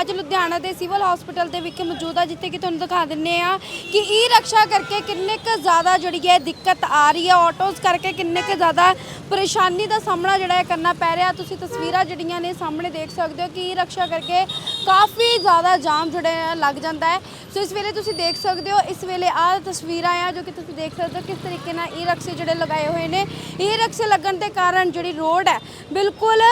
ਅੱਜ ਲੁਧਿਆਣਾ ਦੇ civil hospital ਦੇ ਵਿਖੇ ਮੌਜੂਦ ਆ, ਜਿੱਥੇ ਕਿ ਤੁਹਾਨੂੰ ਦਿਖਾ ਦਿੰਨੇ ਆ ਕਿ ਈ ਰਕਸ਼ਾ ਕਰਕੇ ਕਿੰਨੇ ਕੁ ਜ਼ਿਆਦਾ ਜਿਹੜੀ ਹੈ ਦਿੱਕਤ ਆ ਰਹੀ ਹੈ ਆਟੋਸ ਕਰਕੇ ਕਿੰਨੇ ਕੁ ਜ਼ਿਆਦਾ ਪਰੇਸ਼ਾਨੀ ਦਾ ਸਾਹਮਣਾ ਜਿਹੜਾ ਹੈ ਕਰਨਾ ਪੈ ਰਿਹਾ। ਤੁਸੀਂ ਤਸਵੀਰਾਂ ਜਿਹੜੀਆਂ ਨੇ ਸਾਹਮਣੇ ਦੇਖ ਸਕਦੇ ਹੋ ਕਿ ਈ ਰਕਸ਼ਾ ਕਰਕੇ ਕਾਫੀ ਜ਼ਿਆਦਾ ਜਾਮ ਜਿਹੜਾ ਹੈ ਲੱਗ ਜਾਂਦਾ ਹੈ। ਸੋ ਇਸ ਵੇਲੇ ਤੁਸੀਂ ਦੇਖ ਸਕਦੇ ਹੋ, ਇਸ ਵੇਲੇ ਆਹ ਤਸਵੀਰਾਂ ਆ ਜੋ ਕਿ ਤੁਸੀਂ ਦੇਖ ਸਕਦੇ ਹੋ ਕਿਸ ਤਰੀਕੇ ਨਾਲ ਈ ਰਕਸ਼ੇ ਜਿਹੜੇ ਲਗਾਏ ਹੋਏ ਨੇ। ਈ ਰਕਸ਼ੇ ਲੱਗਣ ਦੇ ਕਾਰਨ ਜਿਹੜੀ ਰੋਡ ਹੈ, ਬਿਲਕੁਲ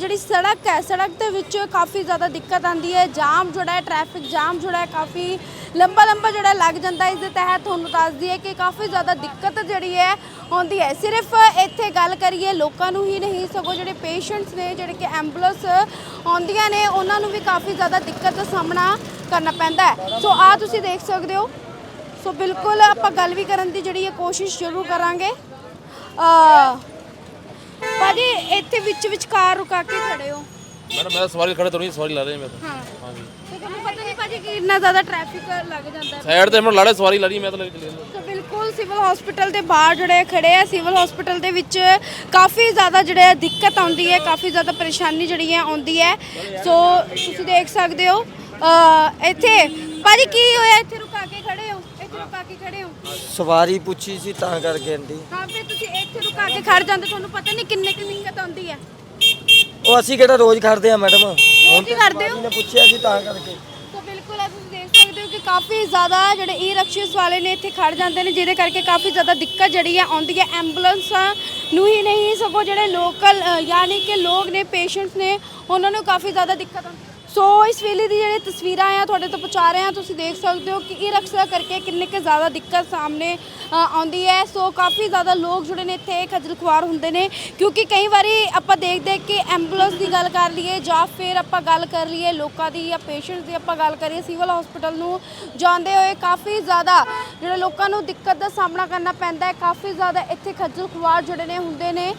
ਜਿਹੜੀ ਸੜਕ ਹੈ, ਸੜਕ ਦੇ ਵਿੱਚ ਕਾਫੀ ਜ਼ਿਆਦਾ ਦਿੱਕਤ ਆਉਂਦੀ ਆਂਦੀ ਹੈ ਜਾਮ ਜਿਹੜਾ ਹੈ ਟ੍ਰੈਫਿਕ ਜਾਮ ਜਿਹੜਾ ਹੈ, ਕਾਫੀ ਲੰਬਾ ਲੰਬਾ ਜਿਹੜਾ ਲੱਗ ਜਾਂਦਾ ਇਸ ਦੇ ਤਹਿਤ ਤੁਹਾਨੂੰ ਦੱਸਦੀ ਹੈ ਕਿ ਕਾਫੀ ਜ਼ਿਆਦਾ ਦਿੱਕਤ ਜਿਹੜੀ ਹੈ ਆਉਂਦੀ ਹੈ। ਸਿਰਫ ਇੱਥੇ ਗੱਲ ਕਰੀਏ, ਲੋਕਾਂ ਨੂੰ ਹੀ ਨਹੀਂ, ਸਗੋਂ ਜਿਹੜੇ ਪੇਸ਼ੈਂਟਸ ਨੇ, ਜਿਹੜੇ ਕਿ ਐਂਬੂਲੈਂਸ ਆਉਂਦੀਆਂ ਨੇ, ਉਹਨਾਂ ਨੂੰ ਵੀ ਕਾਫੀ ਜ਼ਿਆਦਾ ਦਿੱਕਤ ਦਾ ਸਾਹਮਣਾ ਕਰਨਾ ਪੈਂਦਾ ਹੈ। ਸੋ ਆ ਤੁਸੀਂ ਦੇਖ ਸਕਦੇ ਹੋ। ਸੋ ਬਿਲਕੁਲ ਆਪਾਂ ਗੱਲ ਵੀ ਕਰਨ ਦੀ ਜਿਹੜੀ ਹੈ ਕੋਸ਼ਿਸ਼ ਜ਼ਰੂਰ ਕਰਾਂਗੇ। ਅ ਭਾਜੀ, ਇੱਥੇ ਵਿੱਚ ਵਿਚਕਾਰ ਰੁਕਾ ਕੇ ਖੜੇ ਹੋ। ਮੈਡਮ ਮੈਂ ਸਵਾਰੀ ਖੜੇ ਥੋੜੀ ਸਵਾਰੀ ਲਾ ਰਹੇ ਮੈਂ ਤਾਂ। ਹਾਂ। ਹਾਂਜੀ। ਤੇ ਤੁਹਾਨੂੰ ਪਤਾ ਨਹੀਂ ਭਾਜੀ ਕਿ ਇੰਨਾ ਜ਼ਿਆਦਾ ਟ੍ਰੈਫਿਕ ਲੱਗ ਜਾਂਦਾ ਹੈ। ਸਾਈਡ ਤੇ ਮੈਨੂੰ ਲਾੜੇ ਸਵਾਰੀ ਲਾ ਰਹੀ ਮੈਂ ਤਾਂ ਲੈ ਕੇ ਚੱਲੇ ਸੋ ਬਿਲਕੁਲ ਸਿਵਲ ਹਸਪੀਟਲ ਦੇ ਬਾਹਰ ਜਿਹੜੇ ਖੜੇ ਆ ਸਿਵਲ ਹਸਪੀਟਲ ਦੇ ਵਿੱਚ ਕਾਫੀ ਜ਼ਿਆਦਾ ਜਿਹੜੇ ਆ ਦਿੱਕਤ ਆਉਂਦੀ ਹੈ ਕਾਫੀ ਜ਼ਿਆਦਾ ਪਰੇਸ਼ਾਨੀ ਜਿਹੜੀ ਹੈ ਆਉਂਦੀ ਹੈ। ਸੋ ਤੁਸੀਂ ਦੇਖ ਸਕਦੇ ਹੋ ਅ, ਇੱਥੇ ਭਾਜੀ ਕੀ ਹੋਇਆ? ਇੱਥੇ ਰੁਕਾ ਕੇ ਖੜੇ ਹੋ ਇੱਥੇ ਰੁਕਾ ਕੇ ਖੜੇ ਹੋ। ਸਵਾਰੀ ਪੁੱਛੀ ਸੀ ਤਾਂ ਕਰਕੇ ਆਂਟੀ। ਹਾਂ ਫਿਰ ਤੁਸੀਂ ਇੱਥੇ ਰੁਕਾ ਕੇ ਖੜ ਜਾਂਦੇ ਤੁਹਾਨੂੰ ਪਤਾ ਨਹੀਂ ਕਿੰਨੇ ਕਿੰਨੀ ਦਿੱਕਤ ਆਉਂਦੀ ਹੈ। ਉਹ ਅਸੀਂ ਕਿਹੜਾ ਰੋਜ਼ ਖੜਦੇ ਆ ਮੈਡਮ? ਹੁਣ ਕੀ ਕਰਦੇ ਹੋ? ਨੇ ਪੁੱਛਿਆ ਸੀ ਤਾਂ ਕਰਕੇ। ਸੋ ਬਿਲਕੁਲ ਆ ਤੁਸੀਂ ਦੇਖ ਸਕਦੇ ਹੋ ਕਿ ਕਾਫੀ ਜ਼ਿਆਦਾ ਜਿਹੜੇ ਈ ਰਕਸ਼ਿਸ ਵਾਲੇ ਨੇ ਇੱਥੇ ਖੜ ਜਾਂਦੇ ਨੇ ਜਿਹਦੇ ਕਰਕੇ ਕਾਫੀ ਜ਼ਿਆਦਾ ਦਿੱਕਤ ਜਿਹੜੀ ਹੈ ਆਉਂਦੀ ਹੈ। ਐਂਬੂਲੈਂਸਾਂ ਨੂੰ ਹੀ ਨਹੀਂ ਸਗੋਂ ਜਿਹੜੇ ਲੋਕਲ ਯਾਨੀ ਕਿ ਲੋਕ ਨੇ ਪੇਸ਼ੈਂਟਸ ਨੇ ਉਹਨਾਂ ਨੂੰ ਕਾਫੀ ਜ਼ਿਆਦਾ ਦਿੱਕਤ ਆਉਂਦੀ ਹੈ। ਸੋ ਇਸ ਵੇਲੇ ਦੀ ਜਿਹੜੇ ਤਸਵੀਰਾਂ ਆ, ਤੁਹਾਡੇ ਤੋਂ ਪਹੁੰਚਾ ਰਹੇ ਆ ਤੁਸੀਂ ਦੇਖ ਸਕਦੇ ਹੋ ਕਿ ਈ ਰਕਸ਼ਾ ਕਰਕੇ ਕਿੰਨੇ ਕੁ ਜ਼ਿਆਦਾ ਦਿੱਕਤ ਸਾਹਮਣੇ ਆਉਂਦੀ ਹੈ। ਸੋ ਕਾਫੀ ਜ਼ਿਆਦਾ ਲੋਕ ਜਿਹੜੇ ਨੇ ਇੱਥੇ ਖੱਜਲ ਖੁਆਰ ਹੁੰਦੇ ਨੇ, ਕਿਉਂਕਿ ਕਈ ਵਾਰੀ ਆਪਾਂ ਦੇਖਦੇ ਕਿ ਐਂਬੂਲੈਂਸ ਦੀ ਗੱਲ ਕਰ ਲਈਏ ਜਾਂ ਫਿਰ ਆਪਾਂ ਗੱਲ ਕਰ ਲਈਏ ਲੋਕਾਂ ਦੀ ਜਾਂ ਪੇਸ਼ੈਂਟਸ ਦੀ ਆਪਾਂ ਗੱਲ ਕਰੀਏ, ਸਿਵਲ ਹਸਪੀਟਲ ਨੂੰ ਜਾਂਦੇ ਹੋਏ ਕਾਫੀ ਜ਼ਿਆਦਾ ਜਿਹੜੇ ਲੋਕਾਂ ਨੂੰ ਦਿੱਕਤ ਦਾ ਸਾਹਮਣਾ ਕਰਨਾ ਪੈਂਦਾ ਹੈ। ਕਾਫੀ ਜ਼ਿਆਦਾ ਇੱਥੇ ਖੱਜਲ ਖੁਆਰ ਜਿਹੜੇ ਨੇ ਹੁੰਦੇ ਨੇ।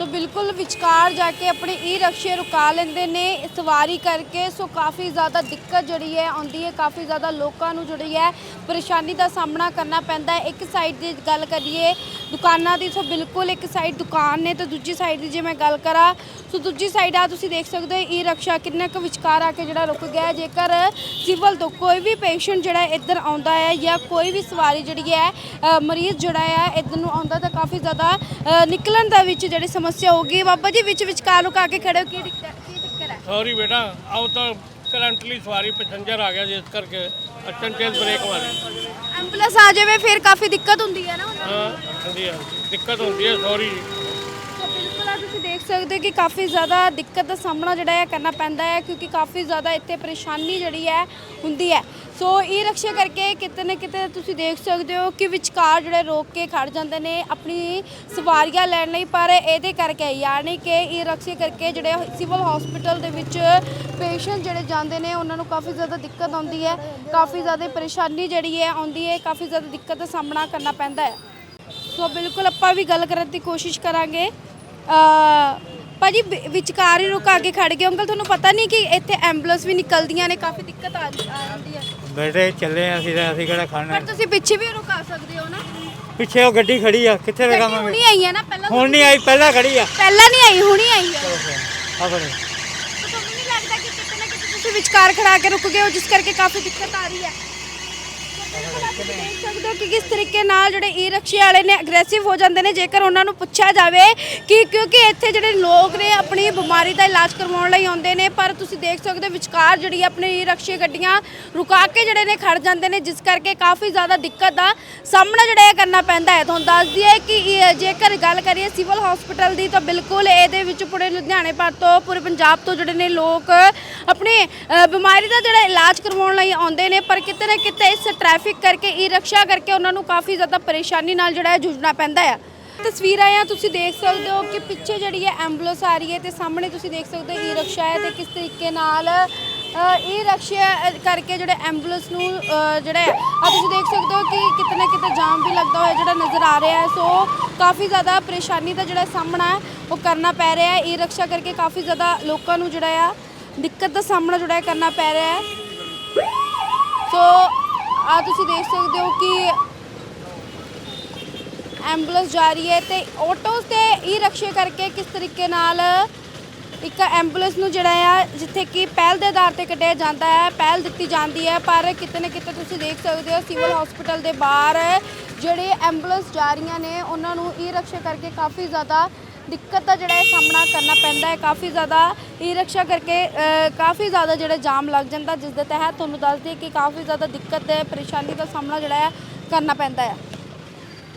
ਸੋ ਬਿਲਕੁਲ ਵਿਚਕਾਰ ਜਾ ਕੇ ਆਪਣੇ ਈ ਰਕਸ਼ੇ ਰੁਕਾ ਲੈਂਦੇ ਨੇ, ਸਵਾਰੀ ਕਰਕੇ। ਸੋ ਕਾਫੀ ਜ਼ਿਆਦਾ ਦਿੱਕਤ ਜਿਹੜੀ ਹੈ, ਆਉਂਦੀ ਹੈ, ਕਾਫੀ ਜ਼ਿਆਦਾ ਲੋਕਾਂ ਨੂੰ ਜਿਹੜੀ ਹੈ, ਪਰੇਸ਼ਾਨੀ ਦਾ ਸਾਹਮਣਾ ਕਰਨਾ ਪੈਂਦਾ ਹੈ। ਇੱਕ ਸਾਈਡ ਦੀ ਗੱਲ ਕਰੀਏ ਦੁਕਾਨਾਂ ਦੀ ਸੋ ਬਿਲਕੁਲ ਇੱਕ ਸਾਈਡ ਦੁਕਾਨ ਨੇ ਤੇ ਦੂਜੀ ਸਾਈਡ ਦੀ ਜੇ ਮੈਂ ਗੱਲ ਕਰਾਂ, ਸੋ ਦੂਜੀ ਸਾਈਡ ਆ ਤੁਸੀਂ ਦੇਖ ਸਕਦੇ ਹੋ ਈ ਰਕਸ਼ਾ ਕਿੰਨਾ ਕੁ ਵਿਚਕਾਰ ਆ ਕੇ ਜਿਹੜਾ ਰੁਕ ਗਿਆ ਜੇਕਰ ਸਿਵਲ ਤੋਂ ਕੋਈ ਵੀ ਪੇਸ਼ੈਂਟ ਜਿਹੜਾ ਇੱਧਰ ਆਉਂਦਾ ਹੈ ਜਾਂ ਕੋਈ ਵੀ ਸਵਾਰੀ ਜਿਹੜੀ ਹੈ ਮਰੀਜ਼ ਜਿਹੜਾ ਹੈ ਇੱਧਰ ਨੂੰ ਆਉਂਦਾ ਤਾਂ ਕਾਫੀ ਜ਼ਿਆਦਾ ਨਿਕਲਣ ਦਾ ਵਿੱਚ ਜਿਹੜੀ ਸਮੱਸਿਆ ਹੋਗੀ ਬਾਬਾ ਜੀ, ਵਿੱਚ ਵਿਚਕਾਰ ਰੁਕਾ ਕੇ ਖੜੇ ਹੋ, ਕੀ ਦਿੱਕਤ ਕੀ ਦਿੱਕਤ ਹੈ? ਸੌਰੀ ਬੇਟਾ ਆਉ ਤਾਂ ਕਰੰਟਲੀ ਸਵਾਰੀ ਪੈਸੇਂਜਰ ਆ ਗਿਆ ਜਿਸ ਕਰਕੇ ਅਚਨ ਤੇਜ਼ ਬ੍ਰੇਕ ਮਾਰੀ ਐਂਬੂਲੈਂਸ ਆ ਜਾਵੇ ਫਿਰ ਕਾਫੀ ਦਿੱਕਤ ਹੁੰਦੀ ਹੈ ਨਾ ਉਹਨਾਂ ਨੂੰ। ਹਾਂ ਹਾਂਜੀ ਹਾਂ ਦਿੱਕਤ ਹੁੰਦੀ ਹੈ ਸੌਰੀ ਬਿਲਕੁਲ ਆ ਤੁਸੀਂ ਦੇਖ ਸਕਦੇ ਹੋ ਕਿ ਕਾਫੀ ਜ਼ਿਆਦਾ ਦਿੱਕਤ ਦਾ ਸਾਹਮਣਾ ਜਿਹੜਾ ਹੈ ਕਰਨਾ ਪੈਂਦਾ ਹੈ, ਕਿਉਂਕਿ ਕਾਫੀ ਜ਼ਿਆਦਾ ਇੱਥੇ ਪਰੇਸ਼ਾਨੀ ਜਿਹੜੀ ਹੈ ਹੁੰਦੀ ਹੈ। ਸੋ ਇਹ ਰਕਸ਼ੇ ਕਰਕੇ ਕਿਤੇ ਨਾ ਕਿਤੇ ਤੁਸੀਂ ਦੇਖ ਸਕਦੇ ਹੋ ਕਿ ਵਿਚਕਾਰ ਜਿਹੜੇ ਰੋਕ ਕੇ ਖੜ ਜਾਂਦੇ ਨੇ, ਆਪਣੀ ਸਵਾਰੀਆਂ ਲੈਣ ਲਈ, ਪਰ ਇਹਦੇ ਕਰਕੇ, ਯਾਨੀ ਕਿ ਇਹ ਰਕਸ਼ੇ ਕਰਕੇ ਜਿਹੜੇ ਸਿਵਲ ਹਸਪੀਟਲ ਦੇ ਵਿੱਚ ਪੇਸ਼ੈਂਟ ਜਿਹੜੇ ਜਾਂਦੇ ਨੇ, ਉਹਨਾਂ ਨੂੰ ਕਾਫੀ ਜ਼ਿਆਦਾ ਦਿੱਕਤ ਆਉਂਦੀ ਹੈ। ਕਾਫੀ ਜ਼ਿਆਦਾ ਪਰੇਸ਼ਾਨੀ ਜਿਹੜੀ ਹੈ ਆਉਂਦੀ ਹੈ, ਕਾਫੀ ਜ਼ਿਆਦਾ ਦਿੱਕਤ ਦਾ ਸਾਹਮਣਾ ਕਰਨਾ ਪੈਂਦਾ ਹੈ। ਸੋ ਬਿਲਕੁਲ ਆਪਾਂ ਵੀ ਗੱਲ ਕਰਨ ਦੀ ਕੋਸ਼ਿਸ਼ ਕਰਾਂਗੇ। ਭਾਜੀ ਵਿ- ਵਿਚਕਾਰ ਹੀ ਰੁਕਾ ਕੇ ਖੜ ਗਏ। ਅੰਕਲ ਤੁਹਾਨੂੰ ਪਤਾ ਨਹੀਂ ਕਿ ਇੱਥੇ ਐਂਬੂਲੈਂਸ ਵੀ ਨਿਕਲਦੀਆਂ ਨੇ ਕਾਫੀ ਦਿੱਕਤ ਆ ਆ ਜਾਂਦੀ ਹੈ। ਬੇਟੇ ਚੱਲੇ ਆ ਅਸੀਂ ਤਾਂ ਅਸੀਂ ਕਿਹੜਾ ਖਾਣਾ? ਪਰ ਤੁਸੀਂ ਪਿੱਛੇ ਵੀ ਰੁਕਾ ਸਕਦੇ ਹੋ ਨਾ। ਪਿੱਛੇ ਉਹ ਗੱਡੀ ਖੜੀ ਆ ਕਿੱਥੇ ਗੱਡੀ ਲਗਾਵਾਂਗੇ ਹੁਣੀ ਆਈ ਹੈ ਨਾ ਪਹਿਲਾਂ ਹੁਣ ਨਹੀਂ ਆਈ ਪਹਿਲਾਂ ਖੜੀ ਆ। ਪਹਿਲਾਂ ਨਹੀਂ ਆਈ ਹੁਣੀ ਆਈ ਹੈ। ਆਪਣੇ ਤਾਂ ਤੁਹਾਨੂੰ ਨਹੀਂ ਲੱਗਦਾ ਕਿ ਕਿਤੇ ਨਾ ਕਿਤੇ ਤੁਸੀਂ ਵਿਚਕਾਰ ਖੜਾ ਕੇ ਰੁਕ ਗਏ ਹੋ ਜਿਸ ਕਰਕੇ ਕਾਫੀ ਦਿੱਕਤ ਆ ਰਹੀ ਹੈ। ਦੇਖ ਸਕਦੇ ਹੋ ਕਿ ਕਿਸ ਤਰੀਕੇ ਨਾਲ ਜਿਹੜੇ ਈ ਰਕਸ਼ੇ ਵਾਲੇ ਨੇ ਅਗਰੈਸਿਵ ਹੋ ਜਾਂਦੇ ਨੇ, ਜੇਕਰ ਉਹਨਾਂ ਨੂੰ ਪੁੱਛਿਆ ਜਾਵੇ ਕਿ ਕਿਉਂਕਿ ਇੱਥੇ ਜਿਹੜੇ ਲੋਕ ਨੇ ਆਪਣੀ ਬਿਮਾਰੀ ਦਾ ਇਲਾਜ ਕਰਵਾਉਣ ਲਈ ਆਉਂਦੇ ਨੇ, ਪਰ ਤੁਸੀਂ ਦੇਖ ਸਕਦੇ ਹੋ ਵਿਚਕਾਰ ਜਿਹੜੀ ਆਪਣੇ ਈ ਰਕਸ਼ੇ ਗੱਡੀਆਂ ਰੁਕਾ ਕੇ ਜਿਹੜੇ ਨੇ ਖੜ ਜਾਂਦੇ ਨੇ, ਜਿਸ ਕਰਕੇ ਕਾਫੀ ਜ਼ਿਆਦਾ ਦਿੱਕਤ ਦਾ ਸਾਹਮਣਾ ਜਿਹੜਾ ਇਹ ਕਰਨਾ ਪੈਂਦਾ ਹੈ। ਤੁਹਾਨੂੰ ਦੱਸ ਦਈਏ ਕਿ ਜੇਕਰ ਗੱਲ ਕਰੀਏ ਸਿਵਲ ਹਸਪੀਟਲ ਦੀ, ਤਾਂ ਬਿਲਕੁਲ ਇਹਦੇ ਵਿੱਚ ਪੂਰੇ ਲੁਧਿਆਣੇ ਭਰ ਤੋਂ, ਪੂਰੇ ਪੰਜਾਬ ਤੋਂ ਜਿਹੜੇ ਨੇ ਲੋਕ ਆਪਣੀ ਬਿਮਾਰੀ ਦਾ ਜਿਹੜਾ ਇਲਾਜ ਕਰਵਾਉਣ ਲਈ ਆਉਂਦੇ ਨੇ, ਪਰ ਕਿਤੇ ਨਾ ਕਿਤੇ ਇਸ ਟ੍ਰੈਫਿਕ ਕਰਕੇ ਈ ਰਕਸ਼ਾ ਕਰਕੇ ਉਹਨਾਂ ਨੂੰ ਕਾਫੀ ਜ਼ਿਆਦਾ ਪਰੇਸ਼ਾਨੀ ਨਾਲ ਜਿਹੜਾ ਹੈ ਜੂਝਣਾ ਪੈਂਦਾ ਹੈ ਤਸਵੀਰਾਂ ਆ, ਤੁਸੀਂ ਦੇਖ ਸਕਦੇ ਹੋ ਕਿ ਪਿੱਛੇ ਜਿਹੜੀ ਹੈ ਐਂਬੂਲੈਂਸ ਆ ਰਹੀ ਹੈ ਤੇ ਸਾਹਮਣੇ ਤੁਸੀਂ ਦੇਖ ਸਕਦੇ ਹੋ ਈ ਰਕਸ਼ਾ ਹੈ ਤੇ ਕਿਸ ਤਰੀਕੇ ਨਾਲ ਈ ਰਕਸ਼ਾ ਕਰਕੇ ਜਿਹੜਾ ਐਂਬੂਲੈਂਸ ਨੂੰ ਜਿਹੜਾ ਆ ਤੁਸੀਂ ਦੇਖ ਸਕਦੇ ਹੋ ਕਿ ਕਿਤੇ ਨਾ ਕਿਤੇ ਜਾਮ ਵੀ ਲੱਗਦਾ ਹੋਇਆ ਜਿਹੜਾ ਨਜ਼ਰ ਆ ਰਿਹਾ ਹੈ, ਸੋ ਕਾਫੀ ਜ਼ਿਆਦਾ ਪਰੇਸ਼ਾਨੀ ਦਾ ਜਿਹੜਾ ਸਾਹਮਣਾ ਉਹ ਕਰਨਾ ਪੈ ਰਿਹਾ ਹੈ। ਈ ਰਕਸ਼ਾ ਕਰਕੇ ਕਾਫੀ ਜ਼ਿਆਦਾ ਲੋਕਾਂ ਨੂੰ ਜਿਹੜਾ ਆ ਦਿੱਕਤ ਦਾ ਸਾਹਮਣਾ ਜਿਹੜਾ ਕਰਨਾ ਪੈ ਰਿਹਾ ਹੈ। ਸੋ ਆ ਤੁਸੀਂ ਦੇਖ ਸਕਦੇ ਹੋ ਕਿ ਐਂਬੂਲੈਂਸ ਜਾ ਰਹੀ ਹੈ ਤੇ ਆਟੋਸ ਤੇ ਈ ਰਕਸ਼ੇ ਕਰਕੇ ਕਿਸ ਤਰੀਕੇ ਨਾਲ ਇੱਕ ਐਂਬੂਲੈਂਸ ਨੂੰ ਜਿਹੜਾ ਆ, ਜਿੱਥੇ ਕਿ ਪਹਿਲ ਦੇ ਆਧਾਰ ਤੇ ਕੱਢਿਆ ਜਾਂਦਾ ਹੈ, ਪਹਿਲ ਦਿੱਤੀ ਜਾਂਦੀ ਹੈ, ਪਰ ਕਿਤੇ ਨਾ ਕਿਤੇ ਤੁਸੀਂ ਦੇਖ ਸਕਦੇ ਹੋ ਸਿਵਲ ਹਸਪੀਟਲ ਦੇ ਬਾਹਰ ਜਿਹੜੇ ਐਂਬੂਲੈਂਸ ਜਾ ਰਹੀਆਂ ਨੇ, ਉਹਨਾਂ ਨੂੰ ਈ ਰਕਸ਼ੇ ਕਰਕੇ ਕਾਫੀ ਜ਼ਿਆਦਾ ਦਿੱਕਤ ਦਾ ਜਿਹੜਾ ਹੈ ਸਾਹਮਣਾ ਕਰਨਾ ਪੈਂਦਾ ਹੈ, ਕਾਫੀ ਜ਼ਿਆਦਾ ਈ ਰਿਕਸ਼ਾ ਕਰਕੇ ਕਾਫੀ ਜ਼ਿਆਦਾ ਜਿਹੜਾ ਜਾਮ ਲੱਗ ਜਾਂਦਾ, ਜਿਸ ਦੇ ਤਹਿਤ ਤੁਹਾਨੂੰ ਦੱਸ ਦਈਏ ਕਿ ਕਾਫੀ ਜ਼ਿਆਦਾ ਦਿੱਕਤ ਤੇ ਪਰੇਸ਼ਾਨੀ ਦਾ ਸਾਹਮਣਾ ਜਿਹੜਾ ਹੈ, ਕਰਨਾ ਪੈਂਦਾ ਹੈ।